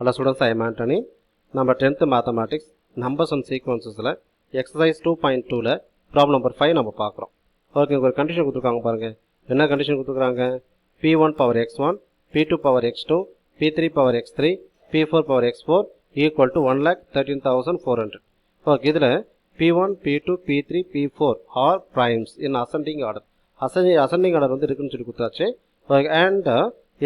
Hello students I Antony நம்ம tenth mathematics numbers and சீக்வன்சஸில் exercise two point டூவில் problem number five நம்ம பார்க்குறோம். ஓகே ஒரு கண்டிஷன் கொடுத்துருக்காங்க பாருங்கள் என்ன கண்டிஷன் கொடுத்துருக்காங்க? P one power X one P two power X two P three power X three P four power X four equal to one lakh thirteen thousand four hundred okay இதில் P one P two P three P four are primes in ascending order ascending ascending order வந்து இருக்குன்னு சொல்லி கொடுத்தாச்சு. And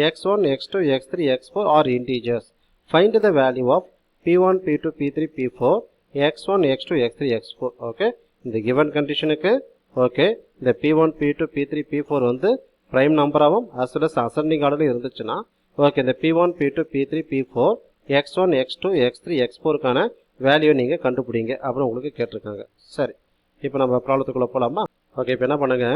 X one X two X three X four are integers find the value of P one P two P three P four X one X two X three X four okay இந்த given கண்டிஷனுக்கு okay இந்த P one P two P three P four வந்து prime நம்பராகவும் as well as ascending ஆர்டரில் இருந்துச்சுன்னா okay இந்த P one P two P three P four X one X two X three X ஃபோருக்கான value நீங்கள் கண்டுபிடிங்க அப்படின்னு உங்களுக்கு கேட்டிருக்காங்க. சரி. இப்போ நம்ம ப்ராப்ளத்துக்குள்ளே போகலாமா ஓகே இப்போ என்ன பண்ணுங்க?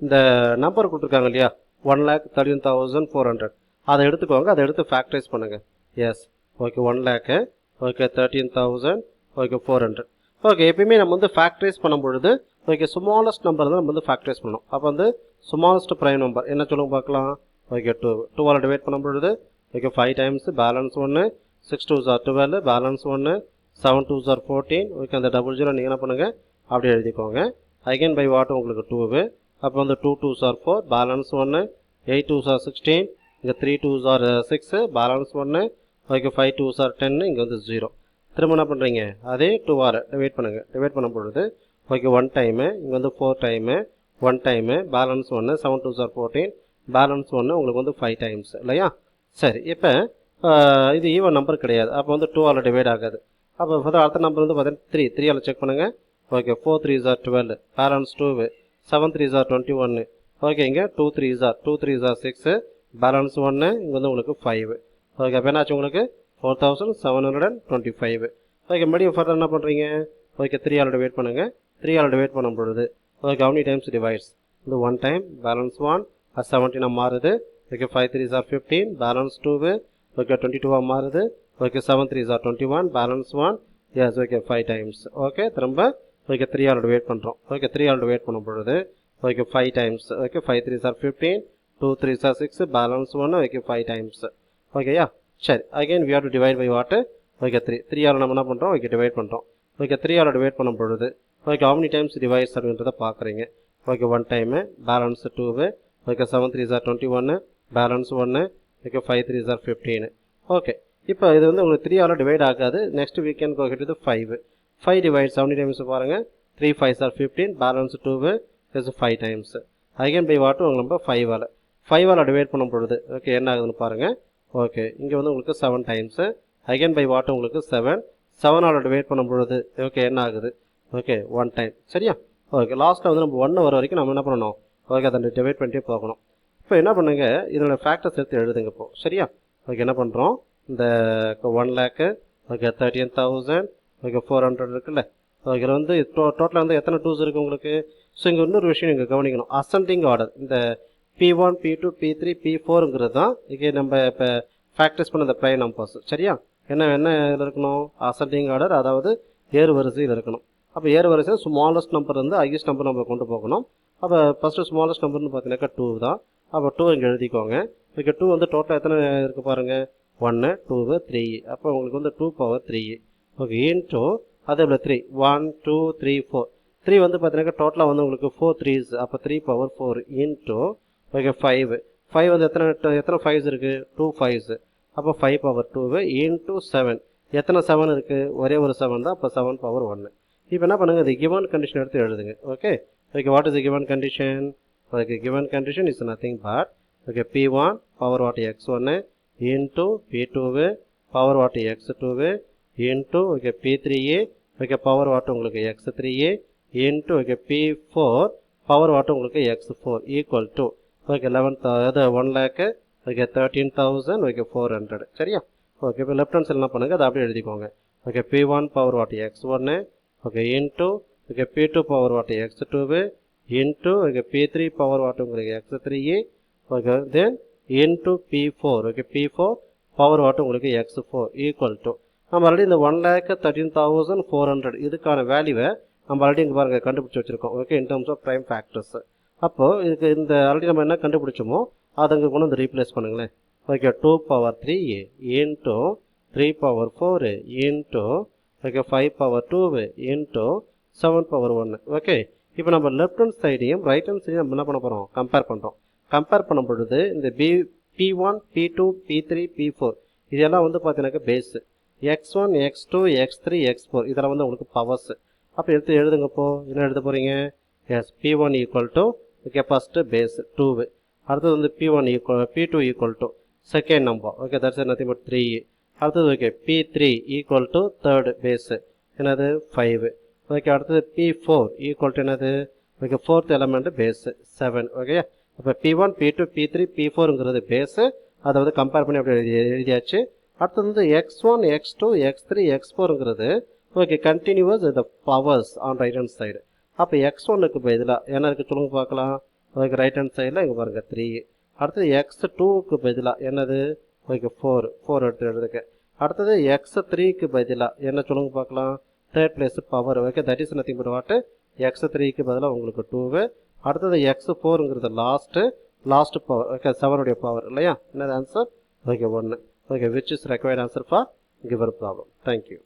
இந்த நம்பர் கொடுத்துருக்காங்க இல்லையா? One lakh thirteen thousand four hundred அதை எடுத்துக்கோங்க அதை எடுத்து ஃபேக்டரைஸ் பண்ணுங்கள் yes okay one lakh okay thirteen thousand okay four hundred okay எப்பயுமே நம்ம வந்து ஃபேக்டரைஸ் பண்ணும் பொழுது ஓகே ஸ்மாலஸ்ட் நம்பர் தான் நம்ம வந்து ஃபேக்டரைஸ் பண்ணணும். அப்போ வந்து ஸ்மாலஸ்ட் ப்ரைம் நம்பர் என்ன சொல்லுங்க பார்க்கலாம்? ஓகே டூ டூவால் டிவைட் பண்ணும் பொழுது ஓகே ஃபைவ் டைம்ஸ் பேலன்ஸ் ஒன்று six two are twelve balance ஒன்று seven two are fourteen okay அந்த டபுள் ஜீரோ நீங்கள் என்ன பண்ணுங்கள் அப்படியே எழுதிக்கோங்க. அகைன் பை வாட் உங்களுக்கு டூவு அப்போ வந்து two two are four balance ஒன்று எயிட் டூ ஜார் சிக்ஸ்டீன் இங்கே three two are six balance ஒன்று okay five two are ten இங்கே வந்து ஜீரோ திரும்ப என்ன பண்ணுறீங்க அதே டூ ஆர் டிவைட் பண்ணுங்கள் டிவைட் பண்ணும் பொழுது ஓகே ஒன் டைமு இங்கே வந்து four time one time balance ஒன்று seven two are fourteen balance ஒன்று உங்களுக்கு வந்து ஃபைவ் டைம்ஸ் இல்லையா? சரி இப்போ இது ஈவன் நம்பர் கிடையாது. அப்போ வந்து டூ ஆல் டிவைட் ஆகாது. அப்போ ஃபர்தர் அடுத்த நம்பர் வந்து பார்த்தீங்கன்னா த்ரீ த்ரீ ஆல் செக் பண்ணுங்கள் okay four three are twelve balance two seven three are twenty ஒன்று ஓகே இங்கே two three are two three are six balance ஒன்று இங்கே வந்து உங்களுக்கு ஃபைவ் ஓகே அப்போ என்னாச்சு உங்களுக்கு? Four thousand seven hundred and twenty five okay மறுபடியும் ஃபர்தர் என்ன பண்ணுறீங்க ஓகே த்ரீ ஆல் வெயிட் பண்ணுங்கள் த்ரீ ஆல் வெயிட் பண்ணும் பொழுது okay how many times divides இது ஒன் டைம் பேலன்ஸ் ஒன் அது செவன்டீனாக மாறுது. Okay five three are fifteen balance two okay twenty டூவாக மாறுது. Okay seven three are twenty one balance one yes okay five times okay திரும்ப okay three ஆல் wait பண்ணுறோம் okay three ஆல் wait பண்ணும் பொழுது okay five times okay five three are fifteen two three are six balance ஒன்று okay five times ஓகேயா சரி. Again we have to divide by what okay three three all நம்ம என்ன பண்ணுறோம் ஓகே டிவைட் பண்ணுறோம் ஓகே த்ரீ ஆல் divide பண்ணும் பொழுது ஓகே how டைம்ஸ் டிவைஸ் அப்படின்றத பார்க்குறீங்க. Okay one time balance two okay seven three are twenty ஒன்று பேலன்ஸ் ஒன்று okay five three are fifteen okay இப்போ இது வந்து உங்களுக்கு த்ரீ ஆல் டிவைட் ஆகாது. Next weekend போகிட்டு five five divides seventy times பாருங்கள் three five are fifteen balance two is five times again by வாட்டும் உங்களுக்கு ஃபைவ் ஆல் ஃபைவ் ஆல் டிவைட் பண்ணும் பொழுது ஓகே என்ன ஆகுதுன்னு பாருங்கள் ஓகே இங்கே வந்து உங்களுக்கு seven times again by what உங்களுக்கு செவன் செவன் ஆல் டிவைட் பண்ணும் பொழுது ஓகே என்ன ஆகுது? ஓகே ஒன் டைம் சரியா? ஓகே லாஸ்ட்டில் வந்து நம்ம ஒன்று வர வரைக்கும் நம்ம என்ன பண்ணணும்? ஓகே அதை டிவைட் பண்ணிட்டே போகணும். இப்போ என்ன பண்ணுங்க? இதோட ஃபேக்டர்ஸ் எடுத்து எழுதுங்க இப்போ. சரியா? ஓகே என்ன பண்ணுறோம் இந்த one lakh okay thirteen thousand okay four hundred இருக்குல்ல? ஓகே வந்து டோ டோட்டலாக வந்து எத்தனை டூஸ் இருக்குது உங்களுக்கு? ஸோ இங்கே இன்னொரு விஷயம் நீங்கள் கவனிக்கணும். அசண்டிங் ஆர்டர் இந்த P one P two P three P ஃபோருங்கிறது தான் இங்கே நம்ம இப்போ ஃபேக்டர்ஸ் பண்ண அந்த ப்ரைம் நம்பர்ஸ் சரியா? என்ன என்ன இதில் இருக்கணும்? அசெண்டிங் ஆர்டர் அதாவது ஏறு வரிசையில் இருக்கணும். அப்போ ஏறு வரிசையில் ஸ்மாலஸ்ட் நம்பர் வந்து ஹையஸ்ட் நம்பர் நம்ம கொண்டு போகணும். அப்போ ஃபஸ்ட்டு ஸ்மாலஸ்ட் நம்பர்னு பார்த்தீங்கன்னாக்கா டூ தான். அப்போ டூ இங்கே எழுதிக்கோங்க. இங்கே டூ வந்து டோட்டலாக எத்தனை இருக்குது பாருங்கள் ஒன்று டூவு த்ரீ அப்போ உங்களுக்கு வந்து two power three okay into அதே போல் three one two three four three வந்து பார்த்தீங்கன்னா டோட்டலாக வந்து உங்களுக்கு ஃபோர் த்ரீஸ் அப்போ three power four into okay five five வந்து எத்தனை எத்தனை ஃபைவ்ஸ் இருக்குது டூ ஃபைவ்ஸ் அப்போ five power two into seven எத்தனை செவன் இருக்குது ஒரே ஒரு செவன் தான். அப்போ செவன் பவர் ஒன்று இப்போ என்ன பண்ணுங்கள் இது கிவன் கண்டிஷன் எடுத்து எழுதுங்க. Okay okay what is the given condition okay given condition is nothing but okay B one power what X ஒன்று into B two power what X two into okay B three A okay power what உங்களுக்கு X three A into okay B four power what உங்களுக்கு X four equal to okay eleven அது one lakh okay thirteen thousand okay four hundred சரியா? Okay இப்போ left hand side என்ன பண்ணுங்கள் அதை அப்படியே எழுதிக்கோங்க. Okay B one power what X ஒன்று okay into okay B two power what X two into okay B three power what உங்களுக்கு X three okay then into B four okay B four power what உங்களுக்கு X four equal to நம்ம already இந்த one lakh thirteen thousand four hundred இதுக்கான வேல்யூவை நம்ம already இங்கே பாருங்கள் கண்டுபிடிச்சி வச்சுருக்கோம் okay in terms of prime factors அப்போது இதுக்கு இந்த ஆல்ரெடி நம்ம என்ன கண்டுபிடிச்சோமோ அதை அங்கே கொண்டு வந்து ரீப்ளேஸ் பண்ணுங்களேன். Okay two power three into three power four into okay five power two into seven power ஒன்று ஓகே இப்போ நம்ம லெஃப்ட் ஹேண்ட் சைடையும் ரைட் ஹேண்ட் சைடையும் நம்ம என்ன பண்ண போகிறோம் கம்பேர் பண்ணுறோம் கம்பேர் பண்ணும் பொழுது இந்த B B one B two B three B four இதெல்லாம் வந்து பார்த்தீங்கன்னாக்கா base X one X two X three X four இதெல்லாம் வந்து உங்களுக்கு பவர்ஸ் அப்போ எடுத்து எழுதுங்கப்போ என்ன எழுத போகிறீங்க S P one equal to okay first base two அடுத்தது வந்து P one equal P two equal to second number okay that's nothing but three அடுத்தது okay P three equal to third base என்னது? Five okay அடுத்தது B four equal to என்னது? Okay fourth element base seven okay அப்போ P one P two P three B ஃபோருங்கிறது base அதை வந்து compare பண்ணி அப்படி எழுதி எழுதியாச்சு. அடுத்தது வந்து X one X two X three X ஃபோருங்கிறது okay continuous the powers on right hand side அப்போ எக்ஸ் ஒன்னுக்கு பதிலாக என்ன இருக்குது சொல்லுங்க பார்க்கலாம். அதுக்கு ரைட் ஹேண்ட் சைடில் இங்கே பாருங்கள் த்ரீ அடுத்தது எக்ஸ் டூவுக்கு பதிலாக என்னது? ஓகே ஃபோர் ஃபோர் எடுத்து எழுதுக்க அடுத்தது எக்ஸ் த்ரீக்கு பதிலாக என்ன சொல்லுங்க பார்க்கலாம்? Third place power okay that is nothing but what X த்ரீக்கு பதிலாக உங்களுக்கு டூவு அடுத்தது எக்ஸ் ஃபோருங்கிறது லாஸ்ட்டு லாஸ்ட் பவர் ஓகே செவனுடைய பவர் இல்லையா? என்னது ஆன்சர் ஓகே ஒன்று okay which is required answer for given problem thank you